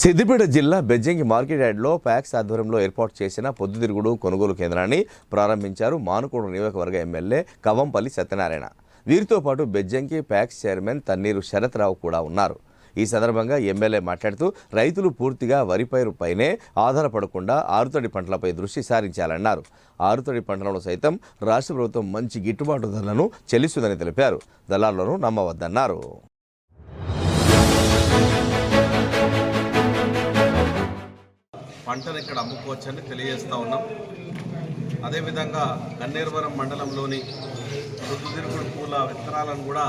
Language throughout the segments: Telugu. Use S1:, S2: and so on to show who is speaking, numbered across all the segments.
S1: సిద్దిపేట జిల్లా బెజ్జంకి మార్కెట్ యార్డ్లో ప్యాక్స్ ఆధ్వర్యంలో ఏర్పాటు చేసిన పొద్దుతిరుగుడు కొనుగోలు కేంద్రాన్ని ప్రారంభించారు మానుకోడు నియోజకవర్గ ఎమ్మెల్యే కవంపల్లి సత్యనారాయణ. వీరితో పాటు బెజ్జంకి ప్యాక్స్ చైర్మన్ తన్నీరు శరత్ రావు కూడా ఉన్నారు. ఈ సందర్భంగా ఎమ్మెల్యే మాట్లాడుతూ రైతులు పూర్తిగా వరి పైరుపైనే ఆధారపడకుండా ఆరుతడి పంటలపై దృష్టి సారించాలన్నారు. ఆరుతడి పంటలను సైతం రాష్ట్ర ప్రభుత్వం మంచి గిట్టుబాటు ధరలను చెల్లిస్తుందని తెలిపారు. దళాలను నమ్మవద్దన్నారు.
S2: పంటను ఇక్కడ అమ్ముకోవచ్చని తెలియజేస్తూ ఉన్నాం. అదేవిధంగా గన్నేరువరం మండలంలోని రుద్దుదిరుగుడు పూల విత్తనాలను కూడా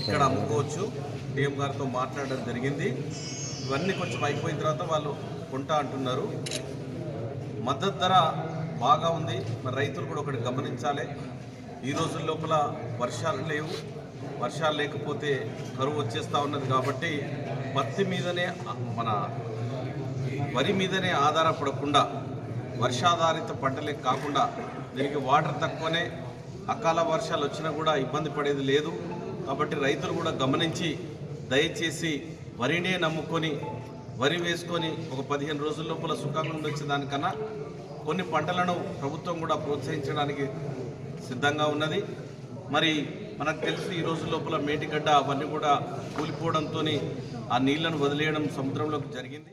S2: ఇక్కడ అమ్ముకోవచ్చు. డిఎం గారితో మాట్లాడడం జరిగింది. ఇవన్నీ కొంచెం అయిపోయిన తర్వాత వాళ్ళు కొంటా అంటున్నారు. మద్దతు ధర బాగా ఉంది. మరి రైతులు కూడా ఒకటి గమనించాలి. ఈ రోజుల లోపల వర్షాలు లేవు. వర్షాలు లేకపోతే కరువు వచ్చేస్తూ ఉన్నది కాబట్టి పత్తి మీదనే మన వరి మీదనే ఆధారపడకుండా వర్షాధారిత పంటలే కాకుండా దీనికి వాటర్ తక్కువనే అకాల వర్షాలు వచ్చినా కూడా ఇబ్బంది పడేది లేదు. కాబట్టి రైతులు కూడా గమనించి దయచేసి వరినే నమ్ముకొని వరి వేసుకొని ఒక పదిహేను రోజుల లోపల సుఖంగా వచ్చే దానికన్నా కొన్ని పంటలను ప్రభుత్వం కూడా ప్రోత్సహించడానికి సిద్ధంగా ఉన్నది. మరి మనకు తెలుసు ఈ రోజు లోపల మేటిగడ్డ అవన్నీ కూడా కూలిపోవడంతో ఆ నీళ్ళను వదిలేయడం సముద్రంలోకి జరిగింది.